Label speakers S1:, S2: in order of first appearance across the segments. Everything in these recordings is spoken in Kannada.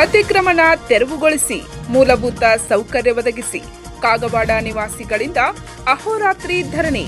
S1: ಅತಿಕ್ರಮಣ ತೆರವುಗೊಳಿಸಿ, ಮೂಲಭೂತ ಸೌಕರ್ಯ ಒದಗಿಸಿ, ಕಾಗವಾಡ ನಿವಾಸಿಗಳಿಂದ ಅಹೋರಾತ್ರಿ ಧರಣಿ.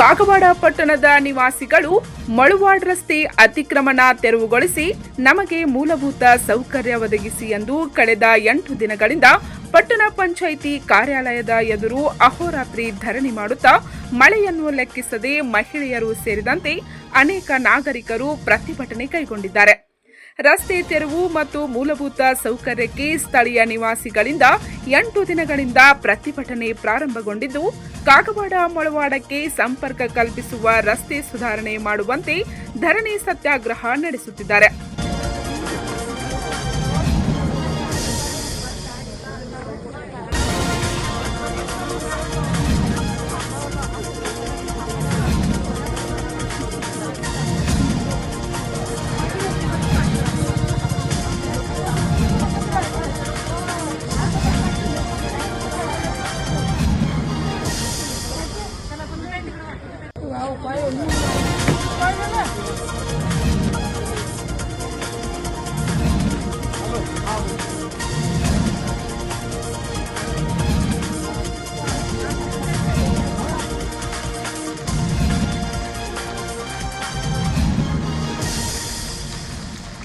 S1: ಕಾಗವಾಡ ಪಟ್ಟಣದ ನಿವಾಸಿಗಳು ಮಳುವಾಡ್ ರಸ್ತೆ ಅತಿಕ್ರಮಣ ತೆರವುಗೊಳಿಸಿ, ನಮಗೆ ಮೂಲಭೂತ ಸೌಕರ್ಯ ಒದಗಿಸಿ ಎಂದು ಕಳೆದ ಎಂಟು ದಿನಗಳಿಂದ ಪಟ್ಟಣ ಪಂಚಾಯಿತಿ ಕಾರ್ಯಾಲಯದ ಎದುರು ಅಹೋರಾತ್ರಿ ಧರಣಿ ಮಾಡುತ್ತಾ, ಮಳೆಯನ್ನು ಲೆಕ್ಕಿಸದೆ ಮಹಿಳೆಯರು ಸೇರಿದಂತೆ ಅನೇಕ ನಾಗರಿಕರು ಪ್ರತಿಭಟನೆ ಕೈಗೊಂಡಿದ್ದಾರೆ. ರಸ್ತೆ ತೆರವು ಮತ್ತು ಮೂಲಭೂತ ಸೌಕರ್ಯಕ್ಕೆ ಸ್ಥಳೀಯ ನಿವಾಸಿಗಳಿಂದ ಎಂಟು ದಿನಗಳಿಂದ ಪ್ರತಿಭಟನೆ ಪ್ರಾರಂಭಗೊಂಡಿದ್ದು, ಕಾಗವಾಡ ಮೊಳವಾಡಕ್ಕೆ ಸಂಪರ್ಕ ಕಲ್ಪಿಸುವ ರಸ್ತೆ ಸುಧಾರಣೆ ಮಾಡುವಂತೆ ಧರಣಿ ಸತ್ಯಾಗ್ರಹ ನಡೆಸುತ್ತಿದ್ದಾರೆ.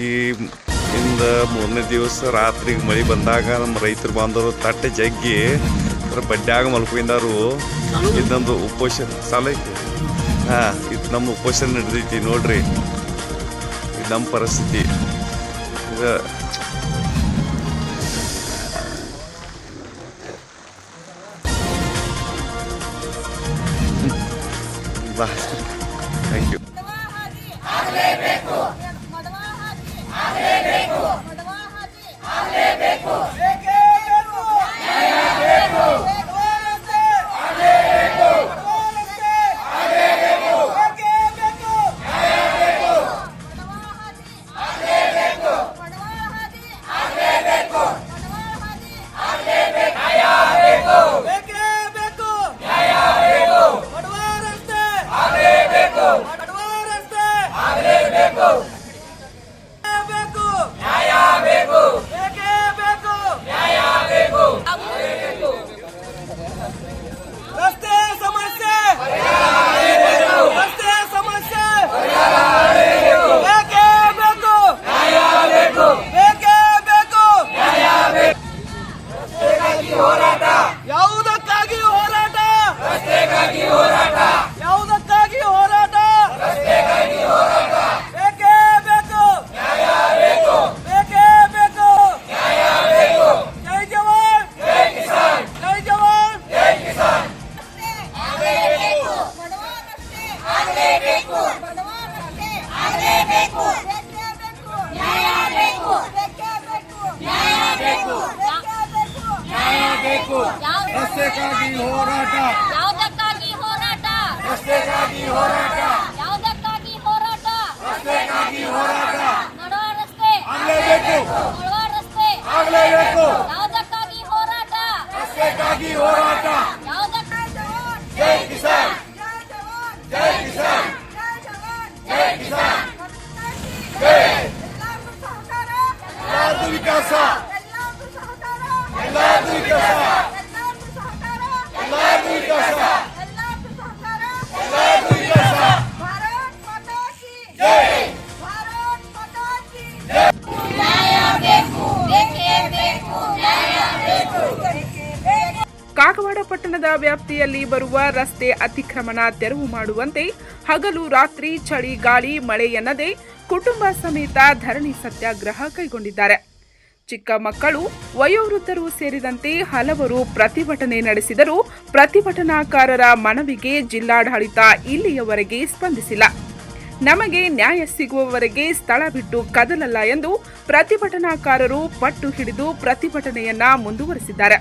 S2: ಈ ಇಂದ ಮೂರನೇ ದಿವಸ ರಾತ್ರಿಗೆ ಮಳೆ ಬಂದಾಗ ನಮ್ಮ ರೈತರು ಬಾಂಧವರು ತಟ್ಟೆ ಜಗ್ಗಿ ಅದ್ರ ಬಡ್ಡ್ಯಾಗ ಮಲ್ಕೊಂಡಾರು ಇದೊಂದು ಉಪೋಷ ಸಾಲ ಹಾಂ, ಇದು ನಮ್ಮ ಉಪೋಷಣ ನಡೆದೈತಿ ನೋಡ್ರಿ. ಇದು ನಮ್ಮ ಪರಿಸ್ಥಿತಿ. ಇದು ಬಾ ಥ್ಯಾಂಕ್ ಯು
S3: ಬೇಕೇ ಬೇಕು ನ್ಯಾಯ ಬೇಕು ಬಡವ ರಸ್ತೆ ಆಗಲೇಬೇಕು ಬಡವ ರಸ್ತೆ ಆಗಲೇಬೇಕು ಬೇಕು ನ್ಯಾಯ ಬೇಕು ಬೇಕೇ ಬೇಕು ನ್ಯಾಯ ಬೇಕು ರಸ್ತೆ ಸಮಸ್ಯೆ ರಸ್ತೆ ಸಮಸ್ಯೆ ಬೇಕೇ ಬೇಕು ನ್ಯಾಯ ಬೇಕು ಬೇಕೇ ಬೇಕು ನ್ಯಾಯ ಬೇಕು ಯಾವುದಕ್ಕಾಗಿ ಹೋರಾಟ ರಸ್ತೆಗಾಗಿ ಹೋರಾಟ ಯಾವುದಕ್ಕಾಗಿ ಹೋರಾಟ ರಸ್ತೆಗಾಗಿ ಹೋರಾಟ ಬೇಕೇ ಬೇಕು ನ್ಯಾಯ ಬೇಕು ಬೇಕೇ ಬೇಕು ನ್ಯಾಯ ಬೇಕು ಜೈ ಜವಾನ್ ಜೈ ಕಿಸಾನ್ ಜೈ ಜವಾನ್ ಜೈ ಕಿಸಾನ್
S4: ಆಗಲೇಬೇಕು ಬಡವ ರಸ್ತೆ ಆಗಲೇಬೇಕು. ಆಗಲೇಬೇಕು. ಬೇಕೇ ಬೇಕು ನ್ಯಾಯ ಬೇಕು ನ್ಯಾಯ ಬೇಕು ನ್ಯಾಯ ಬೇಕು
S3: ರಸ್ತೆಗಾಗಿ ಹೋರಾಟ.
S4: ಯಾವುದಕ್ಕಾಗಿ ಹೋರಾಟ?
S3: ರಸ್ತೆಗಾಗಿ ಹೋರಾಟ.
S1: ವ್ಯಾಪ್ತಿಯಲ್ಲಿ ಬರುವ ರಸ್ತೆ ಅತಿಕ್ರಮಣ ತೆರವು ಮಾಡುವಂತೆ ಹಗಲು ರಾತ್ರಿ ಚಳಿ ಗಾಳಿ ಮಳೆ ಎನ್ನದೆ ಕುಟುಂಬ ಸಮೇತ ಧರಣಿ ಸತ್ಯಾಗ್ರಹ ಕೈಗೊಂಡಿದ್ದಾರೆ. ಚಿಕ್ಕ ಮಕ್ಕಳು, ವಯೋವೃದ್ಧರು ಸೇರಿದಂತೆ ಹಲವರು ಪ್ರತಿಭಟನೆ ನಡೆಸಿದರೂ ಪ್ರತಿಭಟನಾಕಾರರ ಮನವಿಗೆ ಜಿಲ್ಲಾಡಳಿತ ಇಲ್ಲಿಯವರೆಗೆ ಸ್ಪಂದಿಸಿಲ್ಲ. ನಮಗೆ ನ್ಯಾಯ ಸಿಗುವವರೆಗೆ ಸ್ಥಳ ಬಿಟ್ಟು ಕದಲಲ್ಲ ಎಂದು ಪ್ರತಿಭಟನಾಕಾರರು ಪಟ್ಟು ಹಿಡಿದು ಪ್ರತಿಭಟನೆಯನ್ನ ಮುಂದುವರೆಸಿದ್ದಾರೆ.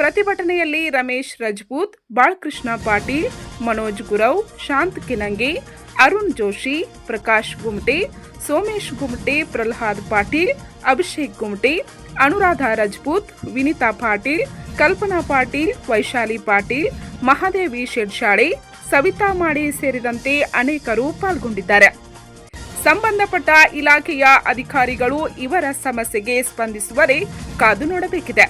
S1: ಪ್ರತಿಭಟನೆಯಲ್ಲಿ ರಮೇಶ್ ರಜಪೂತ್ ಬಾಳಕೃಷ್ಣ ಪಾಟೀಲ್, ಮನೋಜ್ ಗುರವ್, ಶಾಂತ್ ಕಿನಂಗೆ, ಅರುಣ್ ಜೋಶಿ, ಪ್ರಕಾಶ್ ಗುಮಟೆ, ಸೋಮೇಶ್ ಗುಮಟೆ, ಪ್ರಹ್ಲಾದ್ ಪಾಟೀಲ್, ಅಭಿಷೇಕ್ ಗುಮಟೆ, ಅನುರಾಧ ರಜಪೂತ್, ವಿನಿತಾ ಪಾಟೀಲ್, ಕಲ್ಪನಾ ಪಾಟೀಲ್, ವೈಶಾಲಿ ಪಾಟೀಲ್, ಮಹಾದೇವಿ ಶೆಡ್ಶಾಳೆ, ಸವಿತಾ ಮಾಡಿ ಸೇರಿದಂತೆ ಅನೇಕರು ಪಾಲ್ಗೊಂಡಿದ್ದಾರೆ. ಸಂಬಂಧಪಟ್ಟ ಇಲಾಖೆಯ ಅಧಿಕಾರಿಗಳು ಇವರ ಸಮಸ್ಯೆಗೆ ಸ್ಪಂದಿಸುವರೆ ಕಾದು ನೋಡಬೇಕಿದೆ.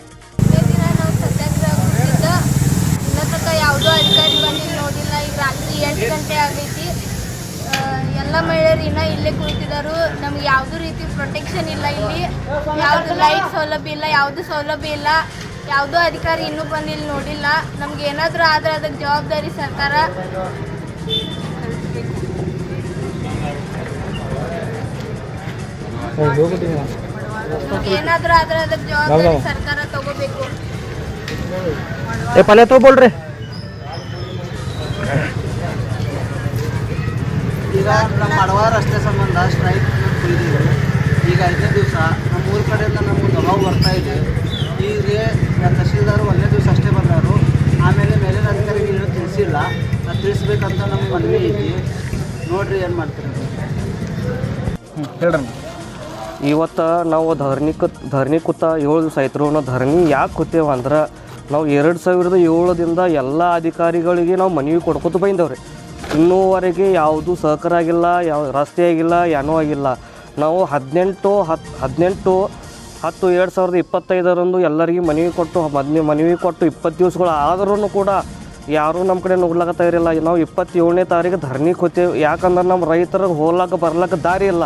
S5: ನಾನೇ ನೋಡಿಲ್ಲ ಈಗ ರಾತ್ರಿ ಎಂಟು ಗಂಟೆ ಆಗೈತಿ. ಎಲ್ಲ ಮಹಿಳೆಯರು ಇನ್ನೂ ಇಲ್ಲೇ ಕುಳಿತಿದ್ದಾರೆ ನಮ್ಗೆ ಯಾವುದೇ ರೀತಿ ಪ್ರೊಟೆಕ್ಷನ್ ಇಲ್ಲ ಇಲ್ಲಿ. ಯಾವುದು ಲೈಟ್ ಸೌಲಭ್ಯ ಇಲ್ಲ ಯಾವುದು ಸೌಲಭ್ಯ ಇಲ್ಲ. ಯಾವುದೋ ಅಧಿಕಾರಿ ಇನ್ನೂ ಬಂದು ಇಲ್ಲಿ ನೋಡಿಲ್ಲ. ನಮ್ಗೆ ಏನಾದರೂ ಆದರೆ ಅದಕ್ಕೆ ಜವಾಬ್ದಾರಿ ಸರ್ಕಾರ. ಏನಾದರೂ ಆದರೆ ಅದಕ್ಕೆ ಜವಾಬ್ದಾರಿ ಸರ್ಕಾರ ತಗೋಬೇಕು.
S6: ಏ ಪಲ್ಯ ತಗೊಬೋಳ್ರಿ.
S3: ಈಗ ನಮ್ಮ ಮಡವ ರಸ್ತೆ ಸಂಬಂಧ ಸ್ಟ್ರೈಕ್ ಕುಳಿದಿದೆ ಈಗ ಐದನೇ ದಿವಸ ನಮ್ಮ ಊರ ಕಡೆಯಿಂದ ನಮ್ಗೆ ದಬಾವ್ ಬರ್ತಾ ಇದೆ. ಈಗ ತಹಶೀಲ್ದಾರ್ ಒಂದನೇ ದಿವಸ ಅಷ್ಟೇ ಬಂದರು. ಆಮೇಲೆ ಮೇಲಿನ ಅಧಿಕಾರಿಗೆ ಏನೂ ತಿಳಿಸಿಲ್ಲ. ಅದು ತಿಳಿಸ್ಬೇಕಂತ ನಮ್ಮ ಮನವಿ ಐತಿ. ನೋಡ್ರಿ ಏನು ಮಾಡ್ತೀರಿ.
S6: ಇವತ್ತು ನಾವು ಧರಣಿ ಕತ್ ಧರಣಿ ಕೂತ ಏಳು ದಿವಸ ಆಯ್ತು ನಾವು ಧರಣಿ ಯಾಕೆ ಕೂತೇವೆ ಅಂದ್ರೆ ನಾವು ಎರಡು ಸಾವಿರದ ಏಳದಿಂದ ಎಲ್ಲ ಅಧಿಕಾರಿಗಳಿಗೆ ನಾವು ಮನವಿ ಕೊಡ್ಕೊತ ಬಂದವ್ರಿ. ಇನ್ನೂವರೆಗೆ ಯಾವುದೂ ಸಹಕಾರ ಆಗಿಲ್ಲ ಯಾವ ರಸ್ತೆ ಆಗಿಲ್ಲ ಏನೂ ಆಗಿಲ್ಲ. ನಾವು ಹದಿನೆಂಟು ಹತ್ತು ಹದಿನೆಂಟು, ಹತ್ತು, ಎರಡು ಸಾವಿರದ ಇಪ್ಪತ್ತೈದರಂದು ಎಲ್ಲರಿಗೂ ಮನವಿ ಕೊಟ್ಟು ಮದ್ನೆ ಮನವಿ ಕೊಟ್ಟು ಇಪ್ಪತ್ತು ದಿವಸಗಳು ಆದ್ರೂ ಕೂಡ ಯಾರೂ ನಮ್ಮ ಕಡೆ ನೋಡ್ಲಾಕತ್ತ ಇರಲಿಲ್ಲ ನಾವು ಇಪ್ಪತ್ತೇಳನೇ ತಾರೀಕು ಧರ್ಣಿ ಕೊತ್ತೇವೆ ಯಾಕಂದ್ರೆ ನಮ್ಮ ರೈತರಿಗೆ ಹೋಗ್ಲಕ್ಕೆ ಬರ್ಲಕ್ಕೆ ದಾರಿ ಇಲ್ಲ.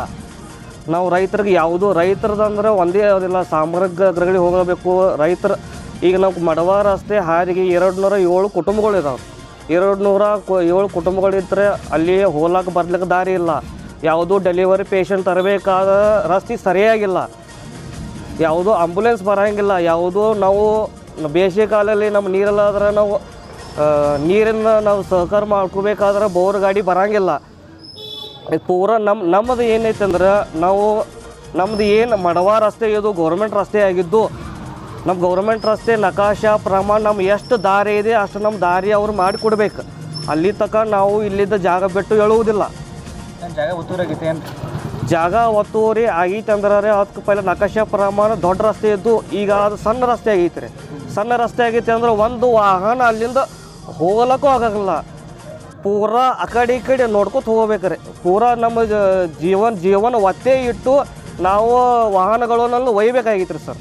S6: ನಾವು ರೈತರಿಗೆ ಯಾವುದು, ರೈತರದಂದ್ರೆ ಒಂದೇ ಯಾವುದಿಲ್ಲ ಸಾಮ್ರಾಜ್ಯಗಳಿಗೆ ಹೋಗಬೇಕು. ರೈತರ, ಈಗ ನಾವು ಮಡವ ರಸ್ತೆ ಹಾದಿಗೆ ಎರಡು ನೂರ ಏಳು ಕುಟುಂಬಗಳು ಇದಾವೆ ಎರಡು ನೂರ ಏಳು ಕುಟುಂಬಗಳಿದ್ದರೆ ಅಲ್ಲಿ ಹೋಗ್ಲಾಕ ಬರ್ಲಿಕ್ಕೆ ದಾರಿ ಇಲ್ಲ. ಯಾವುದೂ ಡೆಲಿವರಿ ಪೇಷಂಟ್ ತರಬೇಕಾದ ರಸ್ತೆ ಸರಿಯಾಗಿಲ್ಲ. ಯಾವುದೂ ಆಂಬುಲೆನ್ಸ್ ಬರೋಂಗಿಲ್ಲ. ಯಾವುದೂ ನಾವು ಬೇಸಿಗೆ ಕಾಲದಲ್ಲಿ ನಮ್ಮ ನೀರಲ್ಲಾದ್ರೆ ನಾವು ನೀರನ್ನು ನಾವು ಸಹಕಾರ ಮಾಡ್ಕೋಬೇಕಾದ್ರೆ ಬೋರ್ ಗಾಡಿ ಬರೋಂಗಿಲ್ಲ. ಪೂರ ನಮ್ಮ ನಮ್ಮದು ಏನೈತೆ ಅಂದ್ರೆ ನಾವು ನಮ್ಮದು ಏನು ಮಡವ ರಸ್ತೆ ಇದು ಗೌರ್ಮೆಂಟ್ ರಸ್ತೆ ಆಗಿದ್ದು ನಮ್ಮ ಗೌರ್ಮೆಂಟ್ ರಸ್ತೆ ನಕಾಶ ಪ್ರಮಾಣ ನಮ್ಮ ಎಷ್ಟು ದಾರಿ ಇದೆ ಅಷ್ಟು ನಮ್ಮ ದಾರಿ ಅವ್ರು ಮಾಡಿಕೊಡ್ಬೇಕು ಅಲ್ಲಿ ತನಕ ನಾವು ಇಲ್ಲಿದ್ದ ಜಾಗ ಬಿಟ್ಟು ಹೇಳುವುದಿಲ್ಲ
S3: ಜಾಗ ಒತ್ತೂರಾಗೈತೆ
S6: ಜಾಗ ಒತ್ತುವರಿ ಆಗೈತೆ ಅಂದ್ರೆ ರೀ ಅದಕ್ಕೆ ಪೈಲ ನಕಾಶ ಪ್ರಮಾಣ ದೊಡ್ಡ ರಸ್ತೆ ಇದ್ದು ಈಗ ಅದು ಸಣ್ಣ ರಸ್ತೆ ಆಗೈತೆ ರೀ. ಸಣ್ಣ ರಸ್ತೆ ಆಗೈತೆ ಅಂದ್ರೆ ಒಂದು ವಾಹನ ಅಲ್ಲಿಂದ ಹೋಗಲಕ್ಕೂ ಆಗಲ್ಲ ಪೂರಾ ಆ ಕಡೆ ಈ ಕಡೆ ನೋಡ್ಕೊತ ಹೋಗ್ಬೇಕ್ರಿ ಪೂರ ನಮ್ಮ ಜೀವನ ಜೀವನ ಒತ್ತೆ ಇಟ್ಟು ನಾವು ವಾಹನಗಳನ್ನೆಲ್ಲ ಒಯ್ಬೇಕಾಗಿತ್ತು ರೀ ಸರ್.